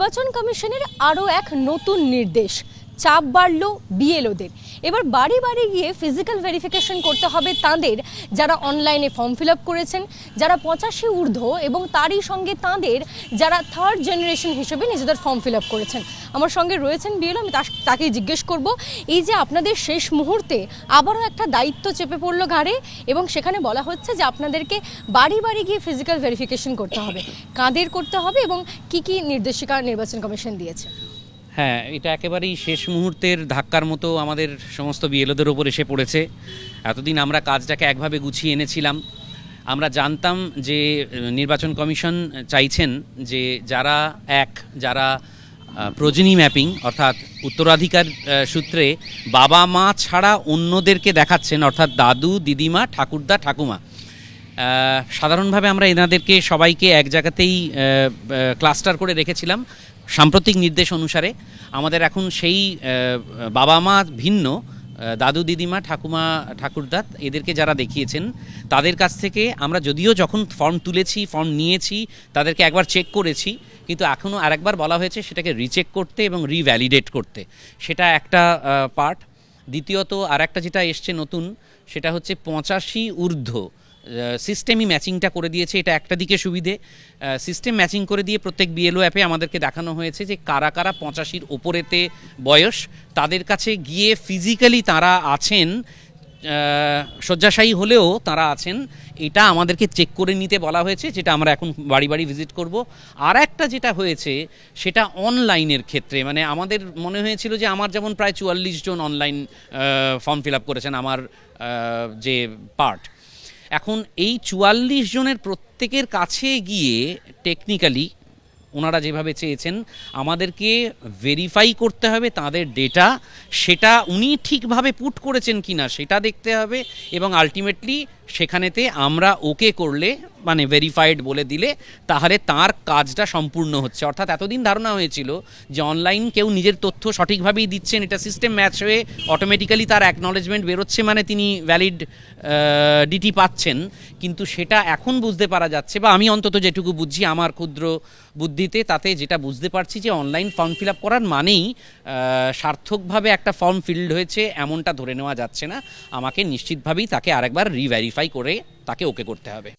নির্বাচন কমিশনের আরও এক নতুন নির্দেশ। চাপ বাড়ল বিএলওদের। এবার বাড়ি বাড়ি গিয়ে ফিজিক্যাল ভেরিফিকেশন করতে হবে তাদের। যারা অনলাইনে ফর্ম ফিল আপ করেছেন, যারা পঁচাশি ঊর্ধ্ব এবং তারই সঙ্গে তাদের যারা থার্ড জেনারেশন হিসেবে নিজেদের ফর্ম ফিল আপ করেছেন। আমার সঙ্গে রয়েছেন বিএলও, আমি তাকেই জিজ্ঞেস করব, এই যে আপনাদের শেষ মুহূর্তে আবারও একটা দায়িত্ব চেপে পড়ল ঘাড়ে এবং সেখানে বলা হচ্ছে যে আপনাদেরকে বাড়ি বাড়ি গিয়ে ফিজিক্যাল ভেরিফিকেশন করতে হবে। কাদের করতে হবে এবং কি কি নির্দেশিকা নির্বাচন কমিশন দিয়েছে? হ্যাঁ এটা একেবারেই শেষ মুহূর্তের ধাক্কার মতো আমাদের সমস্ত বিএলওদের ওপর এসে পড়েছে। এতদিন আমরা কাজটাকে একভাবে গুছিয়ে এনেছিলাম। আমরা জানতাম যে নির্বাচন কমিশন চাইছেন যে যারা এক, যারা প্রজনী ম্যাপিং, অর্থাৎ উত্তরাধিকার সূত্রে বাবা মা ছাড়া অন্যদেরকে দেখাচ্ছেন, অর্থাৎ দাদু, দিদিমা, ঠাকুরদা, ঠাকুমা। সাধারণভাবে আমরা এনাদেরকে সবাইকে এক জায়গাতেই ক্লাস্টার করে রেখেছিলাম। সাম্প্রতিক নির্দেশ অনুসারে আমাদের এখন সেই বাবা মা ভিন্ন দাদু দিদিমা, ঠাকুমা, ঠাকুরদা, এদেরকে যারা দেখিয়েছেন, তাদের কাছ থেকে আমরা যদিও যখন ফর্ম তুলেছি ফর্ম নিয়েছি, তাদেরকে একবার চেক করেছি, কিন্তু এখনও আরেকবার বলা হয়েছে সেটাকে রিচেক করতে এবং রিভ্যালিডেট করতে। সেটা একটা পার্ট দ্বিতীয়ত আর একটা যেটা এসছে নতুন, সেটা হচ্ছে পঁচাশি ঊর্ধ্ব। সিস্টেমই ম্যাচিংটা করে দিয়েছে, এটা একটা দিকে সুবিধে। সিস্টেম ম্যাচিং করে দিয়ে প্রত্যেক বিএলও অ্যাপে আমাদেরকে দেখানো হয়েছে যে কারা কারা পঁচাশির ওপরেতে বয়স, তাদের কাছে গিয়ে ফিজিক্যালি তারা আছেন শয্যাশায়ী হলেও তারা আছেন, এটা আমাদেরকে চেক করে নিতে বলা হয়েছে, যেটা আমরা এখন বাড়ি বাড়ি ভিজিট করব। আর একটা যেটা হয়েছে, সেটা অনলাইনের ক্ষেত্রে মানে আমাদের মনে হয়েছিল যে আমার যেমন প্রায় চুয়াল্লিশ জন অনলাইন ফর্ম ফিল আপ করেছেন, আমার যে পার্ট এখন এই চুয়াল্লিশ জনের প্রত্যেকের কাছে গিয়ে টেকনিক্যালি ওনারা যেভাবে চেয়েছেন, আমাদেরকে ভেরিফাই করতে হবে তাদের ডেটা সেটা উনি ঠিকভাবে পুট করেছেন কি না সেটা দেখতে হবে এবং আলটিমেটলি সেখানেতে আমরা ওকে করলে মানে ভেরিফাইড বলে দিলে, তাহলে তার কাজটা সম্পূর্ণ হচ্ছে। অর্থাৎ এতদিন ধারণা হয়েছিল যে অনলাইন কেউ নিজের তথ্য সঠিকভাবেই দিচ্ছেন, এটা সিস্টেম ম্যাচ হয়ে অটোমেটিক্যালি তার অ্যাকনলেজমেন্ট বেরোচ্ছে মানে তিনি ভ্যালিড ডিটি পাচ্ছেন। কিন্তু সেটা এখন বুঝতে পারা যাচ্ছে বা আমি অন্তত যেটুকু বুঝছি, আমার ক্ষুদ্র বুদ্ধিতে তাতে যেটা বুঝতে পারছি যে অনলাইন ফর্ম ফিল আপ করার মানেই সার্থকভাবে একটা ফর্ম ফিল্ড হয়েছে, এমনটা ধরে নেওয়া যাচ্ছে না। আমাকে নিশ্চিতভাবেই তাকে আরেকবার রিভেরিফাই করে তাকে ওকে করতে হবে।